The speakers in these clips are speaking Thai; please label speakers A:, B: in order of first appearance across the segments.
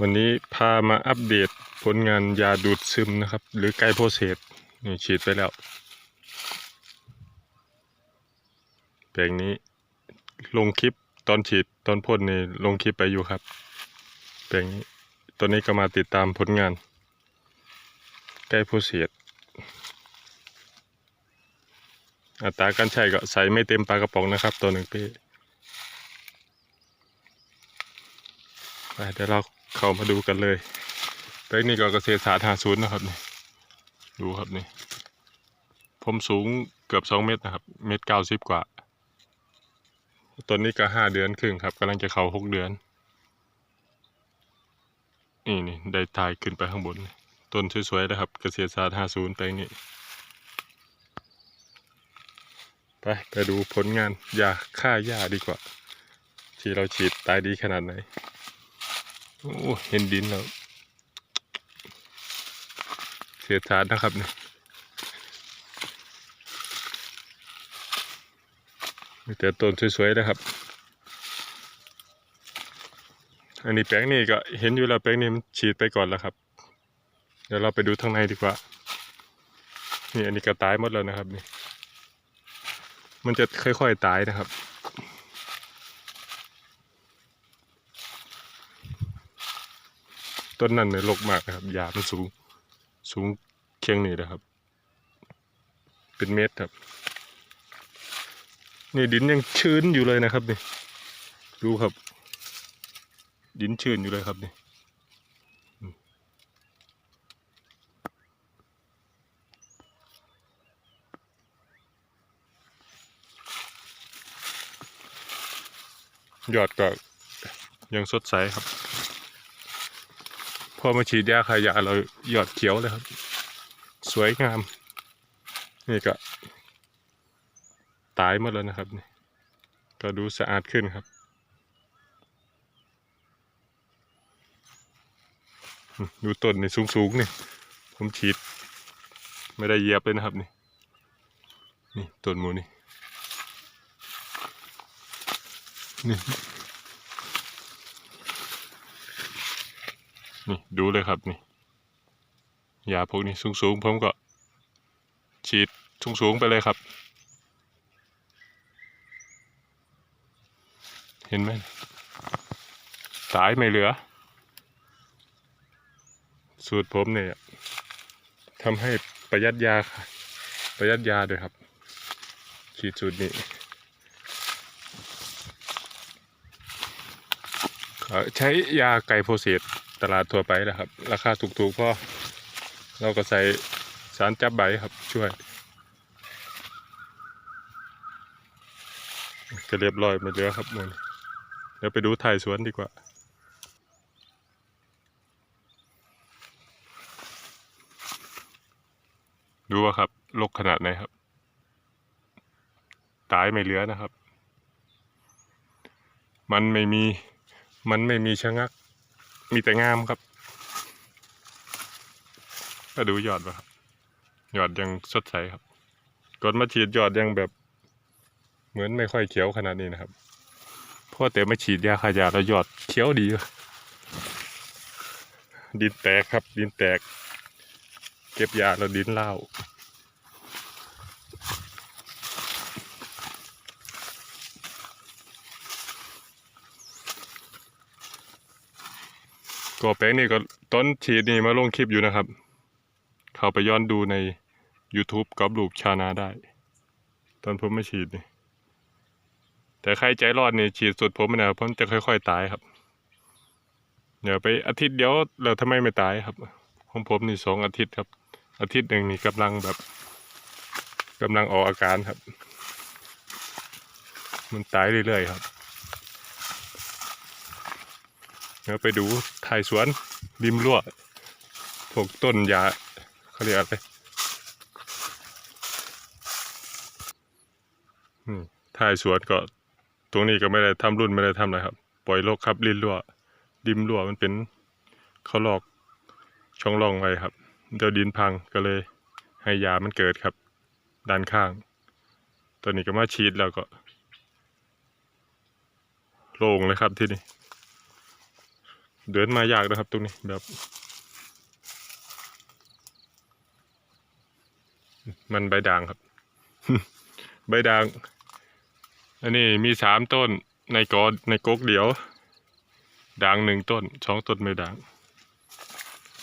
A: วันนี้พามาอัปเดตผลงานยาดูดซึมนะครับ หรือไกโพเซตนี่ฉีดไปแล้ว แปลงนี้ลงคลิปตอนฉีดตอนพ่นนี่ลงคลิปไปอยู่ครับ แปลงนี้ตอนนี้ก็มาติดตามผลงาน ไกโพเซตอัตราการใช้ก็ใส่ไม่เต็มปลากระป๋องนะครับ ตัวหนึ่งป้ไปเดี๋ยวเรา เข้ามาดูกันเลยแปลงนี้ก็เกษตรศาสตร์หาศูนย์นะครับนี่ดูครับนี่ ผมสูงเกือบสองเมตรนะครับ เมตรเก้าสิบกว่าต้นนี้ก็ห้าเดือนครึ่งครับกำลังจะเข้าหกเดือน นี่นี่ได้ถ่ายขึ้นไปข้างบน ต้นสวยๆนะครับ เกษตรศาสตร์ห้าศูนย์แปลงนี้ไปไปดูผลงานยาฆ่าหญ้าดีกว่า ที่เราฉีดตายดีขนาดไหน โอ้เห็นดินแล้ว เสียฐานนะครับเนี่ยมีแต่ต้นสวยๆนะครับ อันนี้แปลงนี้ก็เห็นอยู่แล้วแปลงนี้มันฉีดไปก่อนแล้วครับ เดี๋ยวเราไปดูข้างในดีกว่า นี่อันนี้ก็ตายหมดแล้วนะครับนี่ มันจะค่อยๆตายนะครับ ต้นนั้นเนี่ยรกมากนะครับหญ้ามันสูง สูงเคียงนี่นะครับ เป็นเมตรครับ นี่ดินยังชื้นอยู่เลยนะครับนี่ ดูครับ ดินชื้นอยู่เลยครับนี่ยอดก็ยังสดใสครับ อมาฉีดยาขายาเราหยอดเขียวเลยครับ สวยงาม นี่ก็ ตายหมดแล้วนะครับนี่ก็ดูสะอาดขึ้นครับดูต้นนี่สูงๆนี่ผมฉีด ไม่ได้เหยียบเลยนะครับนี่นี่ต้นมูนี่นี่ นี่ดูเลยครับนี่ยาพวกนี้สูงๆผมก็ ฉีดสูงๆไปเลยครับ เห็นไหมสายไม่เหลือ สูตรผมเนี่ยทำให้ประหยัดยาประหยัดยาด้วยครับ ฉีดสูตรนี้ใช้ยาไกลโพเซต ตลาดทั่วไปนะครับ ราคาถูกๆเพราะเราก็ใส่สารจับใบครับช่วย ก็เรียบร้อยไม่เหลือครับมันเดี๋ยวไปดูถ่ายสวนดีกว่าดูว่าครับลกขนาดไหนครับ ตายไม่เหลือนะครับ มันไม่มี มันไม่มีชะงัก มีแต่งามครับก็ดูยอดป่ะครับยอดยังสดใสครับก่อนมาฉีดยอดยังแบบ เหมือนไม่ค่อยเขียวขนาดนี้นะครับเพราะแต่ไม่ฉีดยาขยะแล้วยอดเขียวดี ดินแตกครับ ดินแตก เก็บยาแล้วดินเล่า ก็แปลงนี่ก็ต้นฉีดนี่มาลงคลิปอยู่นะครับ เข้าไปย้อนดูใน YouTube กอบลูกชานาได้ ตอนผมไม่ฉีดนี่ แต่ใครใจรอดนี่ฉีดสุดผมนะผมจะค่อย ๆ ตายครับ เดี๋ยวไปอาทิตย์เดียวแล้วทำไมไม่ตายครับ ของผมนี่สองอาทิตย์ครับ อาทิตย์หนึ่งนี่กำลังแบบกำลังออกอาการครับ มันตายเรื่อยๆครับ เดี๋ยวไปดูถ่ายสวนริมรั้วพวกต้นยาเขาเรียกอะไรถ่ายสวนก็ตรงนี้ก็ไม่ได้ทำรุ่นไม่ได้ทำอะไรครับ ปล่อยโลกครับริมรั้วริมรั้วมันเป็นเขาหลอกช่องร่องไว้ครับ เดี๋ยวดินพังก็เลย ให้ยามันเกิดครับ ด้านข้างตัวนี้ก็มาฉีดแล้วก็โล่งเลยครับที่นี่ เดินมายากนะครับตรงนี้แบบมันใบด่างครับ ใบด่าง อันนี้มีสามต้นในกอในกกเดียว ด่างหนึ่งต้นสองต้นไม่ด่าง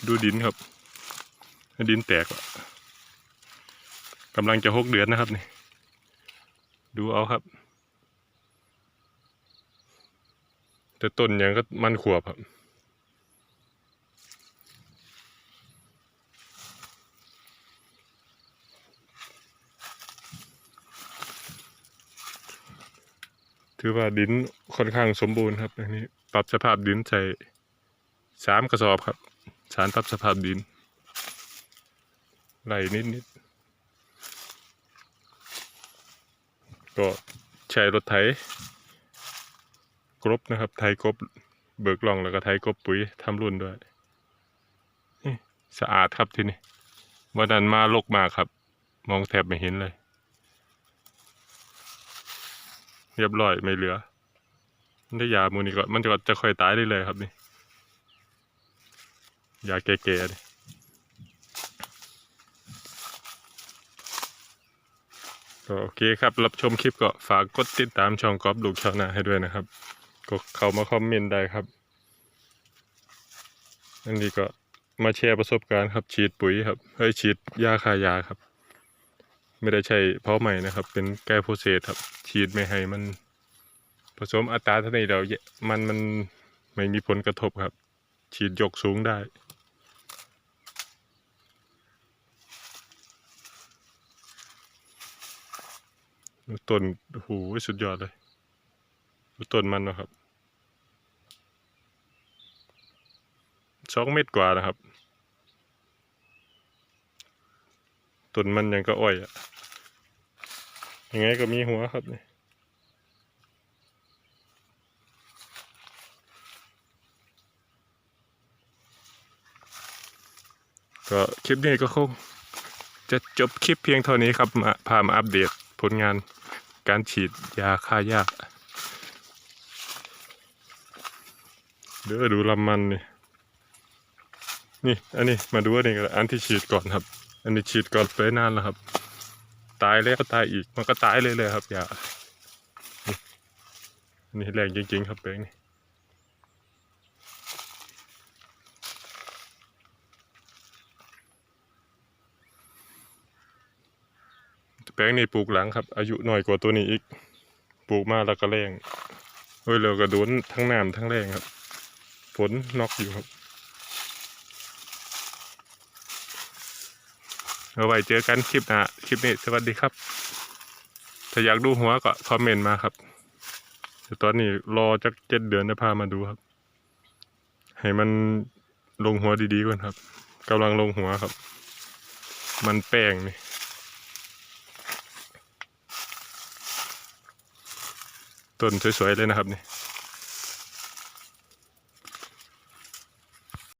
A: ดูดินครับดินแตกอะกำลังจะหกเดือนนะครับนี่ ดูเอาครับ แต่ต้นยังก็มันขวบครับ ถือว่าดินค่อนข้างสมบูรณ์ครับอันนี้ปรับสภาพดินใส่สามกระสอบครับ สารปรับสภาพดินไหลนิดนิดๆก็ใช้รถไถกรบนะครับ ไถกรบเบิกล่องแล้วก็ไถกรบปุ๋ยทำรุ่นด้วยสะอาดครับทีนี้วันนั้นมาลกมากครับ มองแทบไม่เห็นเลย เรียบร้อยไม่เหลือมันได้ยามูนี่ก็มันจะจะค่อยตายได้เลยครับนี่ยาแก่ๆนี่ก็โอเคครับ รับชมคลิปก็ฝากกดติดตามช่องกอบลูกชาวนาให้ด้วยนะครับ ก็เข้ามาคอมเมนต์ได้ครับ อันนี้ก็มาแชร์ประสบการณ์ครับ ฉีดปุ๋ยครับเฮ้ยฉีดยาคายาครับ ไม่ได้ใช้เพาะใหม่นะครับ เป็นแก้โพเซตครับ ฉีดไม่ให้มันผสมอัตราเท่านี้เดี๋ยวมันมันไม่มีผลกระทบครับ ฉีดยกสูงได้ต้นโอ้โหสุดยอดเลยต้นมันนะครับสองเมตรกว่านะครับ ต้นมันยังก็อ้อยอะยังไงก็มีหัวครับนี่ก็คลิปนี้ก็คงจะจบคลิปเพียงเท่านี้ครับมาพามาอัปเดตผลงานการฉีดยาฆ่าหญ้าเดี๋ยวดูลำมันนี่นี่อันนี้มาดูอันนี้กันอันที่ฉีดก่อนครับ อันนี้ฉีดก่อนไปนานแล้วครับ ตายแล้วก็ตายอีกมันก็ตายเลยเลยครับยาอันนี้แรงจริงๆครับแปลงนี่แปลงนี่ปลูกหลังครับ อายุหน้อยกว่าตัวนี้อีก ปลูกมาแล้วก็แรงเฮ้ยเราก็โดนทั้งน้ำทั้งแรงครับฝนน็อกอยู่ครับ เอาไว้เจอกันคลิปหน้าคลิปนี้สวัสดีครับ ถ้าอยากดูหัวก็คอมเมนต์มาครับต่ตอนนี้รอจักเจ็ดเดือนจะพามาดูครับ ให้มันลงหัวดีๆก่อนครับกำลังลงหัวครับ มันแป้งนี่ต้นสวยๆเลยนะครับนี่